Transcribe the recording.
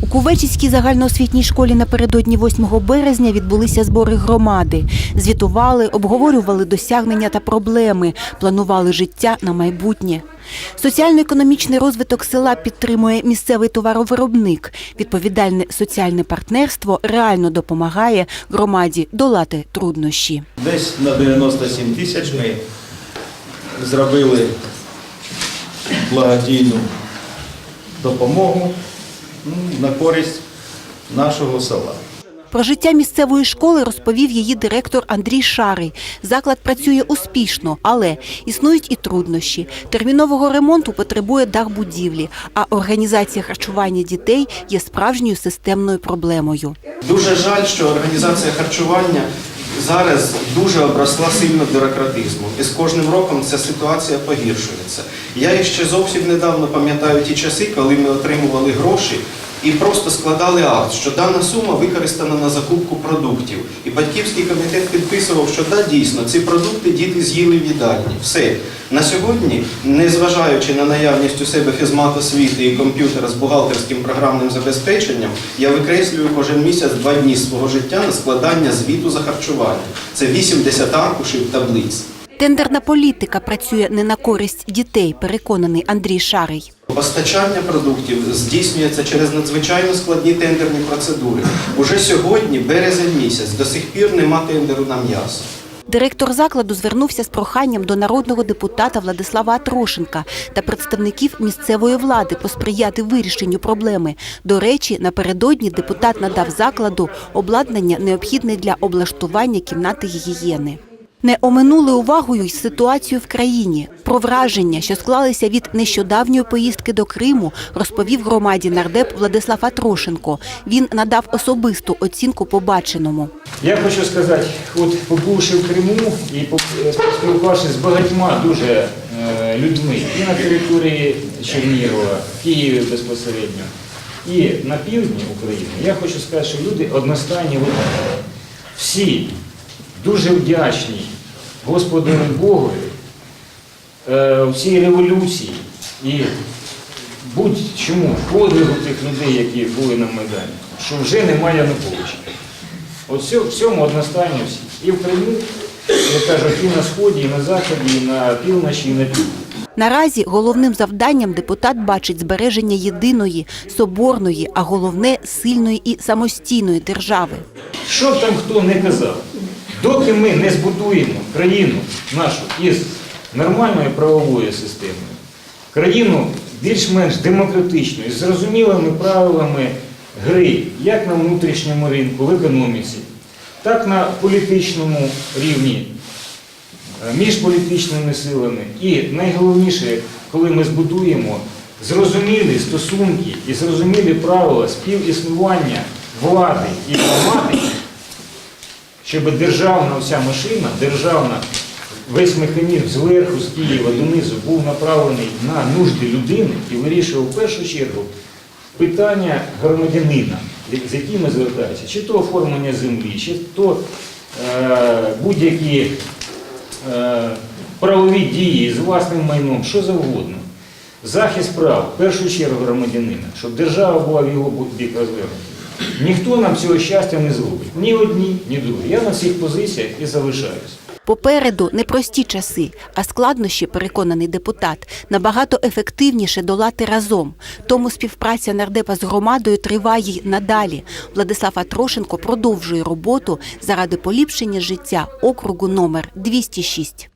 У Кувечицькій загальноосвітній школі напередодні 8 березня відбулися збори громади. Звітували, обговорювали досягнення та проблеми, планували життя на майбутнє. Соціально-економічний розвиток села підтримує місцевий товаровиробник. Відповідальне соціальне партнерство реально допомагає громаді долати труднощі. Десь на 97 тисяч ми зробили благодійну допомогу на користь нашого села. Про життя місцевої школи розповів її директор Андрій Шарий. Заклад працює успішно, але існують і труднощі. Термінового ремонту потребує дах будівлі, а організація харчування дітей є справжньою системною проблемою. Дуже жаль, що організація харчування зараз дуже обросла сильно бюрократизмом. І з кожним роком ця ситуація погіршується. Я ще зовсім недавно пам'ятаю ті часи, коли ми отримували гроші і просто складали акт, що дана сума використана на закупку продуктів. І батьківський комітет підписував, що да, дійсно, ці продукти діти з'їли в їдальні. Все. На сьогодні, незважаючи на наявність у себе фізмат-освіти і комп'ютера з бухгалтерським програмним забезпеченням, я викреслюю кожен місяць два дні свого життя на складання звіту за харчування. Це 80 аркушів таблиць. Тендерна політика працює не на користь дітей, переконаний Андрій Шарий. Постачання продуктів здійснюється через надзвичайно складні тендерні процедури. Уже сьогодні, березень місяць, до сих пір нема тендеру на м'ясо. Директор закладу звернувся з проханням до народного депутата Владислава Атрошенка та представників місцевої влади посприяти вирішенню проблеми. До речі, напередодні депутат надав закладу обладнання необхідне для облаштування кімнати гігієни. Не оминули увагою й ситуацію в країні. Про враження, що склалися від нещодавньої поїздки до Криму, розповів громаді нардеп Владислав Атрошенко. Він надав особисту оцінку побаченому. Я хочу сказати, от побувши в Криму і поспілкувавшись з багатьма дуже е, людьми і на території Чернігова, Києві безпосередньо, і на півдні України, я хочу сказати, що люди одностайні. Всі дуже вдячні Господу Богові е, в цій революції і будь-чому подвигу тих людей, які були на Майдані, що вже немає Януковича. От в цьому одностайно всі. І в Криму, я кажу, і на Сході, і на Заході, і на півночі, і на півдні. Наразі головним завданням депутат бачить збереження єдиної, соборної, а головне сильної і самостійної держави. Що б там хто не казав, доки ми не збудуємо країну нашу із нормальною правовою системою, країну більш-менш демократичною, з зрозумілими правилами гри, як на внутрішньому ринку, в економіці, так на політичному рівні, е, між політичними силами. І найголовніше, коли ми збудуємо зрозумілі стосунки і зрозумілі правила співіснування влади і громади, щоб державна вся машина, державна, весь механізм зверху, з Києва донизу був направлений на нужди людини і вирішував в першу чергу питання громадянина, з якими звертаються, чи то оформлення землі, чи то е, будь-які е, правові дії з власним майном, що завгодно. Захист прав, в першу чергу громадянина, щоб держава була в його бік розвернута. Ніхто нам цього щастя не зробить. Ні одні, ні другі. Я на цих позиціях і залишаюсь. Попереду непрості часи, а складнощі, переконаний депутат, набагато ефективніше долати разом. Тому співпраця нардепа з громадою триває й надалі. Владислав Атрошенко продовжує роботу заради поліпшення життя округу номер 206.